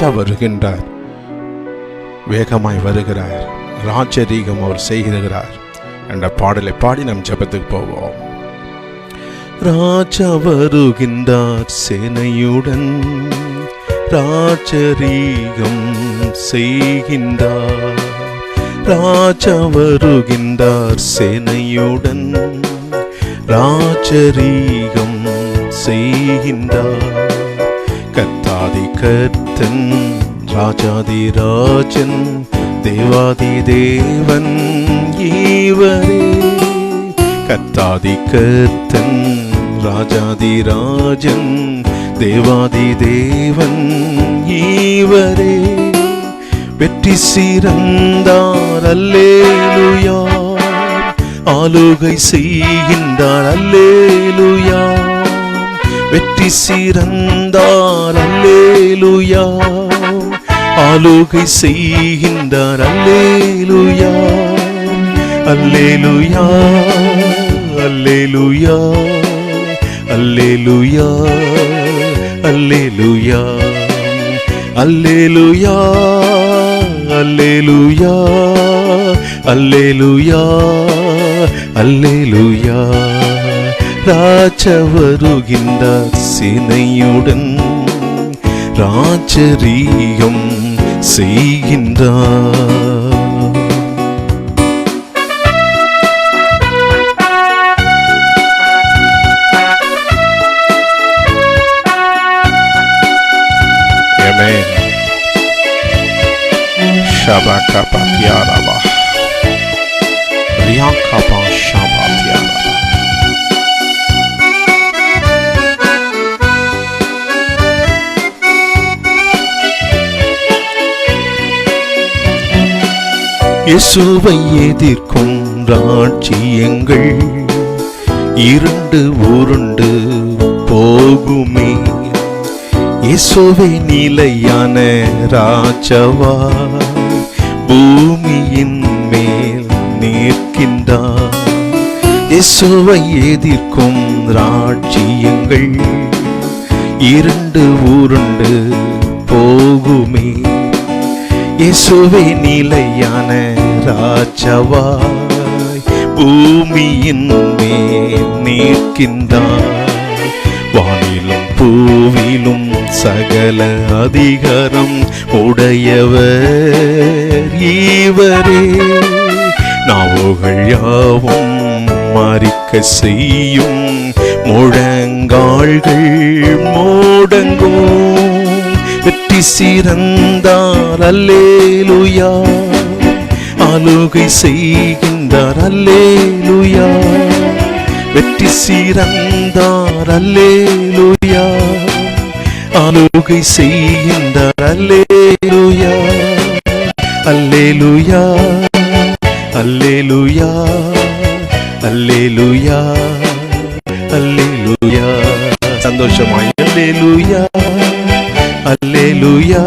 ராஜா வருகின்றார். வேகமாய் வருகிறார். ராஜரீகம் அவர் செய்கிறார். என்ற பாடலை பாடி நம் ஜெபத்துக்கு போவோம். ராஜா வருகின்றார் சேனையுடன். ராஜரீகம் செய்கின்றார். ராஜா வருகின்றார் சேனையுடன். ராஜரீகம் செய்கின்றார். கத்தாதி கர்த்தன் ராஜாதி ராஜன் தேவாதி தேவன் ஈவரே. கத்தாதி கத்தன் ராஜாதி ராஜன் தேவாதி தேவன் ஈவரே. வெற்றி சிறந்தார் அல்லேலுயா. ஆலோகை செய்கின்றார் அல்லேலுயா. வெற்றி சிறந்தார் அல்லேலுயா ஆளுகை செய்கின்றார் அல்லேலுயா அல்லேலுயா அல்லேலுயா அல்லேலுயா அல்லேலுயா அல்லேலுயா அல்லேலுயா அல்லேலுயா அல்லேலுயா രാജാച്ച വരുകിന്താർ സിനയുടൻ ராஜரீகம் செய்கின்றார் Shabaka Patiaraba Riyankaba Shabatiaraba இயேசுவை எதிர்க்கும் ராட்சியங்கள் இருண்டு உருண்டு போகுமே. இயேசுவை நிலையான ராஜவா பூமியின் மேல் நிற்கின்றார். இயேசுவை எதிர்க்கும் ராட்சியங்கள் இருண்டு உருண்டு போகுமே. இயேசுவே நிலையான ராஜவாய் பூமியின் மேல் நிற்கின்றாய். வானிலும் பூவிலும் சகல அதிகாரம் உடையவர் இவரே. நாவுகள் யாவும் மறிக்க செய்யும் முழங்கால்கள் மோடங்கும். வெற்றி சிறந்தார் அல்லேலுயா. ஆளுகை செய்கின்றார். அல்லேலுயா. வெற்றி சிறந்தார். அல்லேலுயா. ஆளுகை செய்கின்றார். அல்லேலுயா. அல்லேலுயா. அல்லேலுயா. அல்லேலுயா. அல்லேலுயா. சந்தோஷமாய். அல்லேலுயா. అల్లెలుయా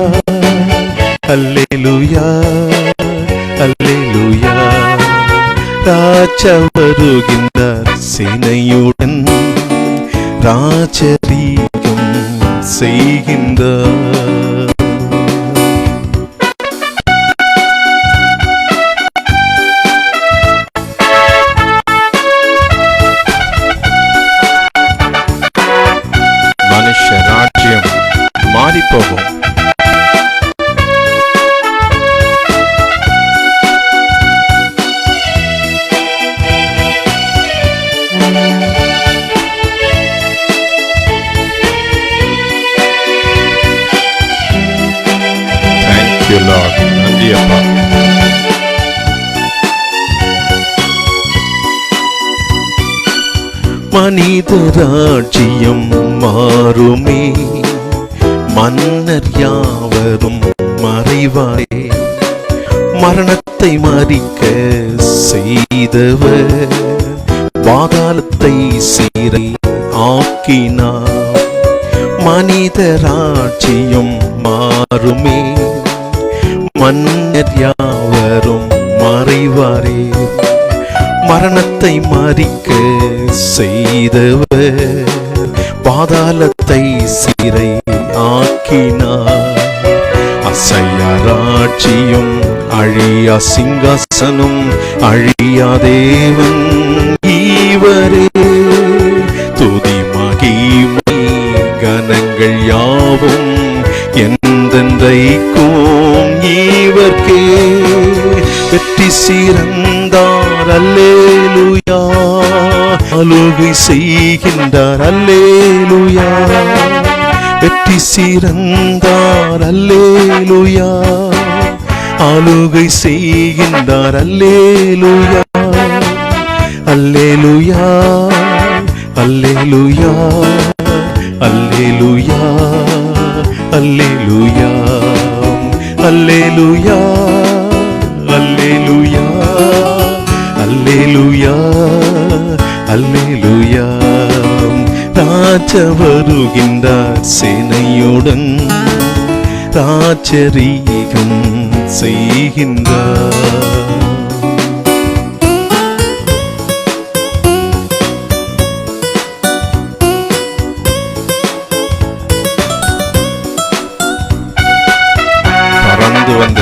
అల్లెలుయా అల్లెలుయా രാജവരുകിന്ന സിനയുടൻ രാജരീകം ചെയ്യുന്ന പോകും Lord. നന്ദി അപ്പ മനിതരാജ്യം മാറുമേ மன்னர் யாவரும் மறைவாரே மரணத்தை மறிக்க செய்தவர். பாதாளத்தை சீரை ஆக்கினார். மனித ராஜ்யம் மாறுமே. மன்னர் யாவரும் மறைவாரே. மரணத்தை மறிக்க செய்தவர். பாதாளத்தை சிறை ஆக்கினார். அசையாராட்சியும் அழியா சிங்காசனும் அழியா தேவன் ஈவரே. துதி மகிமை கனங்கள் யாவும் என்றென்றைக்கும் ஈவர்க்கே. வெற்றி சிறந்தார் அல்லேலுயா. அலுகை செய்கின்றார். அல்லேலுயா. வெற்றி சிறந்தார். அல்லேலுயா. ஆளுகை செய்கின்றார். அல்லேலுயா. அல்லேலுயா. அல்லேலுயா. அல்லேலுயா. அல்லேலுயா. அல்லேலுயா. அல்லேலுயா. அல்லேலுயா. அல்லேலுயா. ராஜ வருகின்றார் சேனையுடன். ராஜரீகம் செய்கின்றார். பறந்து வந்து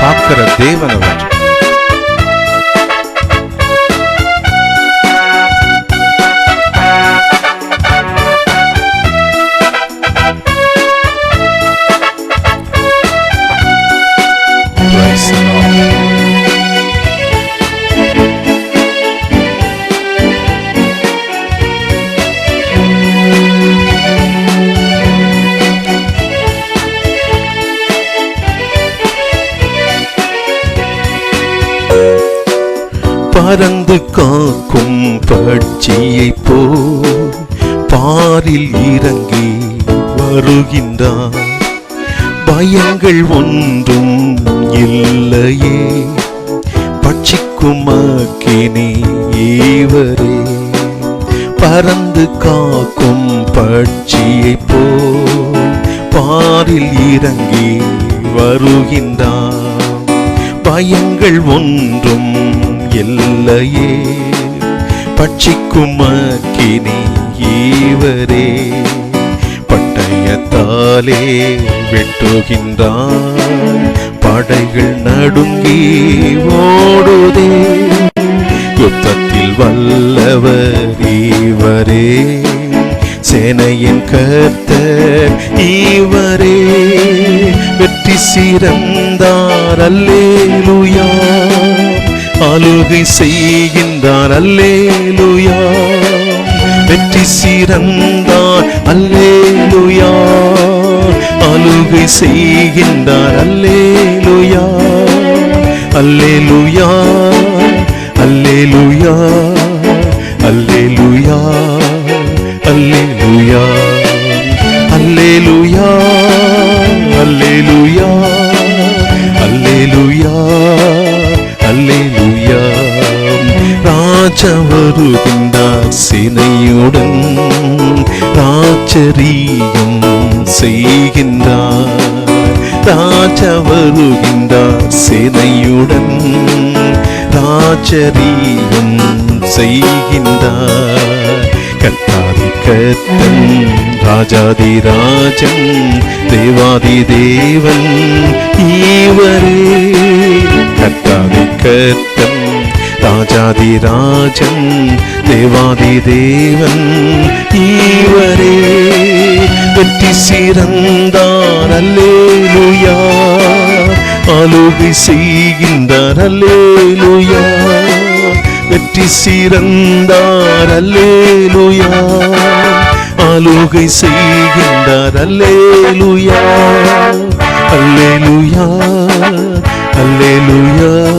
காக்கிற தேவன் பறந்து காக்கும் பட்சியை போ பாரில் இறங்கி வருகின்றார். பயங்கள் ஒன்றும் இல்லையே பட்சிக்கும் ஏவரே பறந்து காக்கும் பட்சியை போ பாரில் இறங்கி வருகின்றார். பயங்கள் ஒன்றும் இல்லையே. பட்சிக்கும் அக்கினி ஈவரே. பட்டயத்தாலே வெட்டுகின்றான் படைகள் நடுங்கி ஓடுதே. யுத்தத்தில் வல்லவர் இவரே சேனையின் கர்த்தர் ஈவரே. வெற்றி சிறந்தார். அல்லேலுயா. ஆளுகை செய்கின்றார் அல்லேலுயா. வெற்றி சிறந்தார். அல்லேலுயா. ஆளுகை செய்கின்றார். அல்லேலுயா. அல்லேலுயா. அல்லேலுயா. வருகின்றார் சினையுடன் ராச்சரியம் செய்கின்றார். ராஜ வருகின்றார் சினையுடன் ராச்சரியம் செய்கின்றார். கத்தாதி கத்தன் ராஜாதி ராஜன் தேவாதி தேவன் ஈவரே. கத்தாதி கத்தன் ராஜாதி ராஜன் தேவாதி தேவன் ஈவரே வெற்றி சிறந்தார் அல்லேலுயா. ஆளுகை செய்கின்றார் அல்லேலுயா. வெற்றி சிறந்தார் அல்லேலுயா. ஆலோகை செய்கின்றார் அல்லேலுயா. அல்லேலுயா அல்லேலுயா.